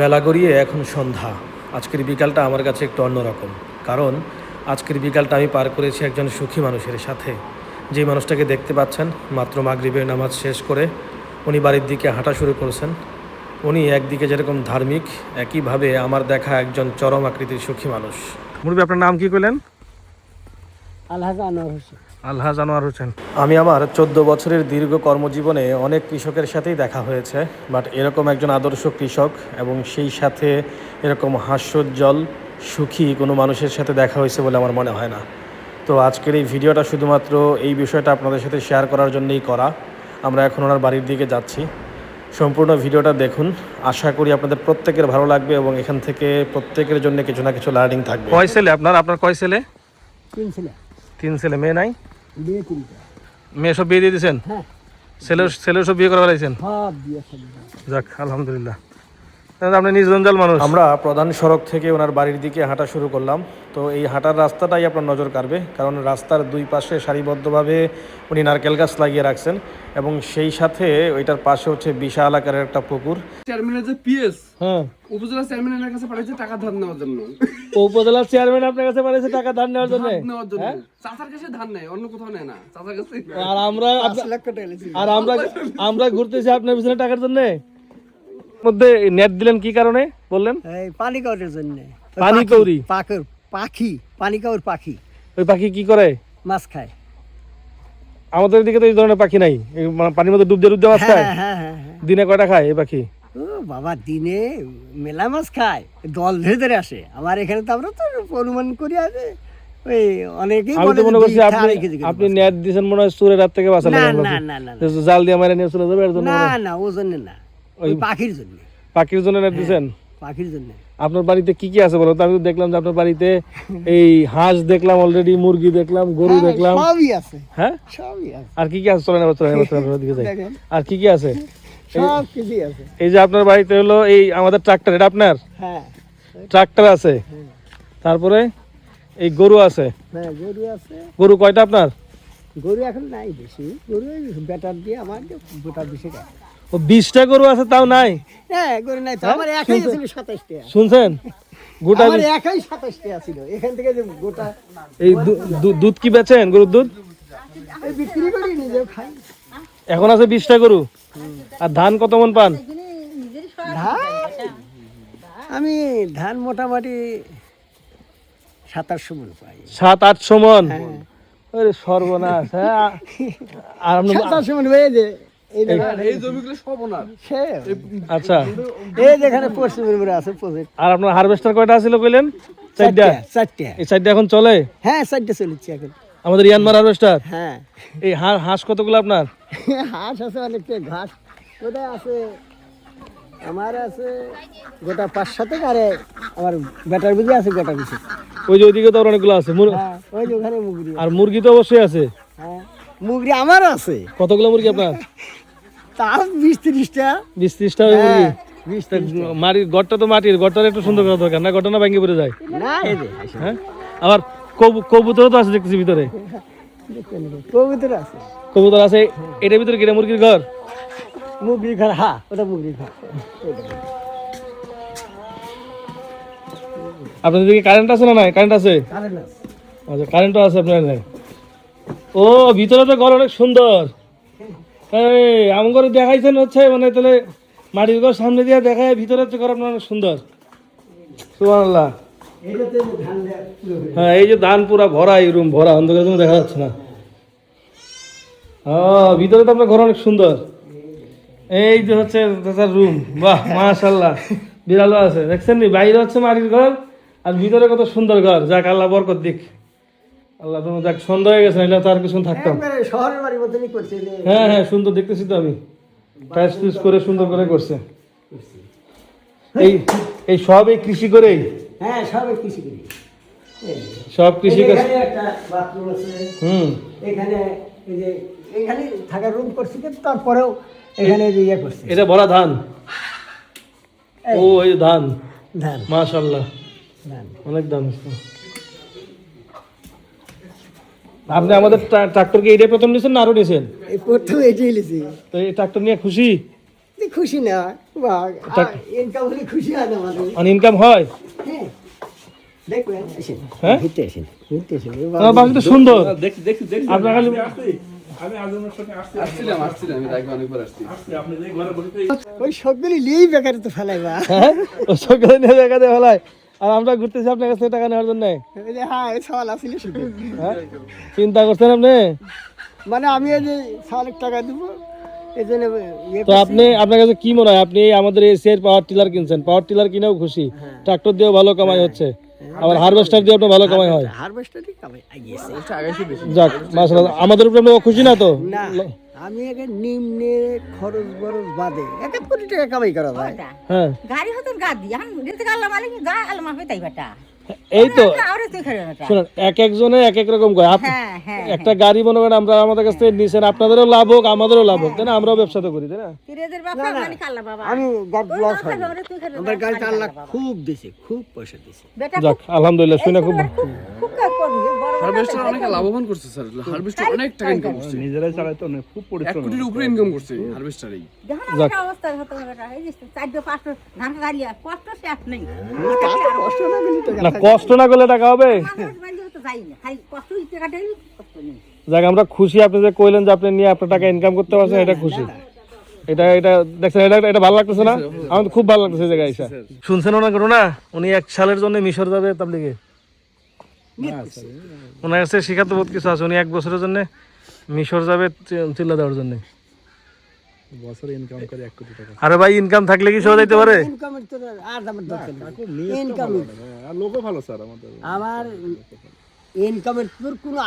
বেলা গড়িয়ে এখন সন্ধ্যা। আজকের বিকালটা আমার কাছে একটু অন্যরকম কারণ আজকের বিকালটা আমি পার করেছি একজন সুখী মানুষের সাথে। যে মানুষটাকে দেখতে পাচ্ছেন মাত্র মাগরিবের নামাজ শেষ করে উনি বাড়ির দিকে হাঁটা শুরু করেছেন। উনি একদিকে যেরকম ধার্মিক একইভাবে আমার দেখা একজন চরম আকৃতির সুখী মানুষ। মুরবি আপনার নাম কি করলেন আলহাজ আনোয়ার হোসেন। আল্লাহ জানোয়ার হোসেন। আমি আমার চোদ্দ বছরের দীর্ঘ কর্মজীবনে অনেক কৃষকের সাথেই দেখা হয়েছে বাট এরকম একজন আদর্শ কৃষক এবং সেই সাথে এরকম হাস্যোজ্জ্বল সুখী কোনো মানুষের সাথে দেখা হয়েছে বলে আমার মনে হয় না। তো আজকের এই ভিডিওটা শুধুমাত্র এই বিষয়টা আপনাদের সাথে শেয়ার করার জন্যই করা। আমরা এখন ওনার বাড়ির দিকে যাচ্ছি। সম্পূর্ণ ভিডিওটা দেখুন। আশা করি আপনাদের প্রত্যেকের ভালো লাগবে এবং এখান থেকে প্রত্যেকের জন্য কিছু না কিছু লার্নিং থাকবে। কয় ছেলে আপনার? আপনার কয় ছেলে? তিন ছেলে। তিন ছেলে মেয়ে নাই? বিয়ে মেয়ে সব বিয়ে দিয়ে দিয়েছেন? হ্যাঁ। ছেলে ছেলে সব বিয়ে করা ফেলাইছেন সব। যাক আলহামদুলিল্লাহ। আপনি নির্জঞ্জাল মানুষ। আমরা প্রধান সড়ক থেকে ওনার বাড়ির দিকে হাঁটা শুরু করলাম। তো এই হাঁটার রাস্তাটাই আপনার নজর কাড়বে কারণ রাস্তার দুই পাশে সারিবদ্ধভাবে উনি নারকেল গাছ লাগিয়ে রাখছেন এবং সেই সাথে ওইটার পাশে হচ্ছে বিশাল আকারের একটা পুকুর। চেয়ারম্যানের যে পিএস হ্যাঁ উপজেলা চেয়ারম্যানের কাছে টাকা ধার নেওয়ার জন্য। উপজেলার চেয়ারম্যান আপনার কাছে পাঠিয়েছে টাকা ধার নেওয়ার জন্য? নেওয়ার জন্য। চাচার কাছে ধার নেয় অন্য কোথাও নেয় না। চাচার কাছে আর আমরা পাঁচ লক্ষ টাকা আর আমরা আমরা ঘুরতেছি আপনার পিছনে টাকার জন্য? মধ্যে নেট দিলেন কি কারণে বললেন? এই পানি কাউরের জন্য। পানি পাখি- কৌড়ি? পাখর পাখি পানি কাউর পাখি। ওই পাখি কি করে? মাছ খায়। আমাদের দিকে তো এই ধরনের পাখি নাই। পানির মধ্যে ডুব দিয়ে ডুব দিয়ে মাছ খায়? হ্যাঁ হ্যাঁ হ্যাঁ দিনে কয়টা খায় এই পাখি? ও বাবা দিনে মেলা মাছ খায়। দল ধরে ধরে আসে। আমার এখানে তো আমরা তো অনুমান করি আছে আপনি করে। নেট দিয়েছেন মনে হয় সুরের হাত থেকে বাঁচালেন না না। না না না। তো জাল দিয়ে মারে নিয়ে চলে যাবে না না ও জন্য না। ওই পাখির জন্য। পাখির জন্য নেট দিয়েছেন পাখির জন্য। আপনার বাড়িতে কি কি আছে বলো তো আমি তো দেখলাম যে আপনার বাড়িতে এই হাঁস দেখলাম অলরেডি মুরগি দেখলাম গরু হ্যাঁ, দেখলাম। সবই আছে। হ্যাঁ? সবই আছে। আর কি কি আছে? চলেন এবার চলেন দিকে যাই। আর কি কি আছে? সব কিছুই আছে। এই যে আপনার বাড়িতে হলো এই আমাদের ট্রাক্টর এটা আপনার? হ্যাঁ। ট্রাক্টর আছে? তারপরে এই গরু আছে? হ্যাঁ গরু আছে। গরু কয়টা আপনার? গরু এখন নাই বেশি। গরু বেটার দিয়ে আমার গোটা বেশি ও বিশটা গরু আছে তাও নাই? হ্যাঁ গরু নাই তো। আমার একাই ছিল সাতাশটা। শুনছেন? গোটা আমার একাই সাতাশটা ছিল। এখান থেকে যে গোটা এই দুধ কি বেচেন গরুর দুধ? বিক্রি করি নিজেও খাই। এখন আছে বিশটা গরু। আর ধান কত মন পান? আমি ধান মোটামুটি সাতাশশো মন পাই। সাত আটশো মন আরে সর্বনাশ হ্যাঁ। আর আপনি সাতাশশো মন হয়ে যে এই দেখেন, এই জমিগুলো সব ওনার। সে আচ্ছা। এই যেখানে পশ্চিমের আছে প্রজেক্ট। আর আপনার হারভেস্টার কয়টা ছিল কইলেন? চারটা। চারটা চারটা। এই চারটা এখন চলে? হ্যাঁ চারটা চলেছে এখন। আমাদের ইয়ানমার হারভেস্টার হ্যাঁ। এই হাঁস কতগুলো আপনার? হাঁস আছে অনেকটা ঘাস ওটা আছে? আমার আছে গোটা পাঁচ সাথে আর আমার বেটার বুঝে আছে গোটা ওই যে ওইদিকে তো অনেকগুলো আছে হ্যাঁ ওই যে ওখানে মুগরি আর মুরগি তো অবশ্যই আছে? হ্যাঁ মুগরি আমার আছে। কতগুলো মুরগি আপনার? তাও বিশ তিরিশটা? বিশ ত্রিশটা ওই মুরগি। হ্যাঁ, মাটির গড়টা তো মাটির গড়টার একটু সুন্দর করা দরকার না গড়টা না ভেঙে পড়ে যায়? না। হ্যাঁ? আবার কবু- কবুতরও তো আছে দেখতেছি ভিতরে। কবুতর আছে। কবুতর আছে এটার ভিতরে কিনা মুরগির ঘর? মুগরি ঘর হ্যাঁ ওটা মুগরি ঘর। আপনাদের দিকে কারেন্ট আছে না নাই? কারেন্ট আছে? কারেন্ট আছে। আচ্ছা কারেন্টও আছে আপনার ও ভিতরে তো ঘর অনেক সুন্দর। এই আমার ঘরে দেখাইছেন হচ্ছে মানে তাহলে মাটির ঘর সামনে দিয়ে দেখায়, ভিতরে হচ্ছে ঘর আপনার সুন্দর। পুরো হয়ে, এই যে ধান পুরা ভরা, এই রুম ভরা, অন্ধকার জন্য দেখা যাচ্ছে না। হ্যাঁ ভিতরে তো আপনার ঘর অনেক সুন্দর। এই যে হচ্ছে তার রুম, বাহ মাশাল্লাহ বিড়ালও আছে। দেখছেন নি, বাইরে হচ্ছে মাটির ঘর, আর ভিতরে কত সুন্দর ঘর। যাক, আল্লাহ বরকত দিক। আল্লাহ তোমার যাক সন্ধ্যা হয়ে গেছে নাহলে তো আর কিছু থাকতাম। শহরের বাড়ির মতনই করছে হ্যাঁ হ্যাঁ সুন্দর দেখতেছি তো আমি। টাইস টুইস করে সুন্দর করে করছে। এই এই সব এই কৃষি করেই? হ্যাঁ সব কৃষি করি সব কৃষি কাজ একটা বাথরুম আছে। হুম। এখানে এই যে এখানে থাকার রুম করছি কিন্তু তারপরেও এখানে এই যে ইয়ে করছি। এটা ভরা ধান। ও এই ধান। ধান। মাশাল্লাহ ধান। অনেক দাম আপনি আমাদের ট্রাক্টরকে এটাই প্রথম নিয়েছেন না আরও নিয়েছেন প্রথম এটি লিছি তো এই ট্রাক্টর নিয়ে খুশি? খুশি না ইনকাম হলে খুশি হয় না আর ইনকাম হয়? হ্যাঁ। হ্যাঁ? সুন্দর। দেখছি দেখছি দেখছি। আপনার খালি আমি আজমের সঙ্গে আসছি। আসছিলাম আসছিলাম আমি তাকে অনেকবার আসছি। আসছি আপনি যে ঘরে বসে ওই সবগুলি লিয়েই বেকার তো ফেলাইবা হ্যাঁ? ও সকালে নিয়ে দেয় হলাই আর আমরা ঘুরতেছি আপনার কাছে টাকা নেওয়ার জন্য। হ্যাঁ সওয়াল শুধু হ্যাঁ? চিন্তা করছেন আপনি? মানে আমি এই যে সওয়ালের টাকা দিব এই জন্য ইয়ে তো আপনি আপনার কাছে কি মনে হয়? আপনি আমাদের এসিআর পাওয়ার টিলার কিনছেন। পাওয়ার টিলার কিনেও খুশি। ট্রাক্টর দিয়েও ভালো কামাই হচ্ছে। আবার হারভেস্টার দিয়ে আপনার ভালো কামাই হয়। কামাই যাক মাশাআল্লাহ। আমাদের উপরে খুশি না তো? না। আমি আগে নিম্নে খরচ বরচ বাদে এক এক কোটি টাকা কামাই করা যায়। হ্যাঁ। গাড়ি হতো গাদি এখন দিতে গেলাম মালিক গা আলমা হইতাই তাই বেটা। এই তো শুনুন এক একজনে এক এক রকম করে। আপ- হ্যাঁ হ্যাঁ একটা গাড়ি মনে করেন আমরা আমাদের কাছ থেকে নিছেন আপনাদেরও লাভ হোক আমাদেরও লাভ হোক তাই না? আমরাও ব্যবসা তো করি তাই না? আমি লস হয় আমার খুব দিছে খুব পয়সা দিছে। যাক আলহামদুলিল্লাহ শুনে খুব ভালো। খুব খুব কাজ করবি বড় বড় হারভেস্টার অনেক লাভবান করছে স্যার। হারভেস্টার অনেক টাকা ইনকাম করছে। নিজেরাই চালাইতে অনেক খুব এক পরিশ্রম কোটির উপরে ইনকাম করছে হারভেস্টারেই দেখো অবস্থা হতো বেটা এই যে চারটে পাঁচটা ধান গাড়ি কষ্ট শেষ নেই। কষ্ট না না কষ্ট না করলে টাকা হবে? যাক, আমরা খুশি আপনি যে কইলেন যে আপনি নিয়ে আপনার টাকা ইনকাম করতে পারছেন, এটা খুশি। এটা এটা, দেখছেন, এটা এটা ভালো লাগতেছে না? আমার খুব ভালো লাগতেছে এই জায়গায় এসে শুনছেন ওনার ঘটনা উনি এক সালের জন্য মিশর যাবে তাবলিগে ওনার কাছে শিখাতে বহুত কিছু আছে। উনি এক বছরের জন্য মিশর যাবে চিল্লা দেওয়ার জন্য। বছরে ইনকাম করে 1 কোটি টাকা। আরে ভাই ইনকাম থাকলে কি সহজ হইতে পারে? ইনকাম তো আর আমার দরকার নেই। ইনকাম আর লোকও ভালো স্যার আমাদের। আমার ইনকামের তোর কোনো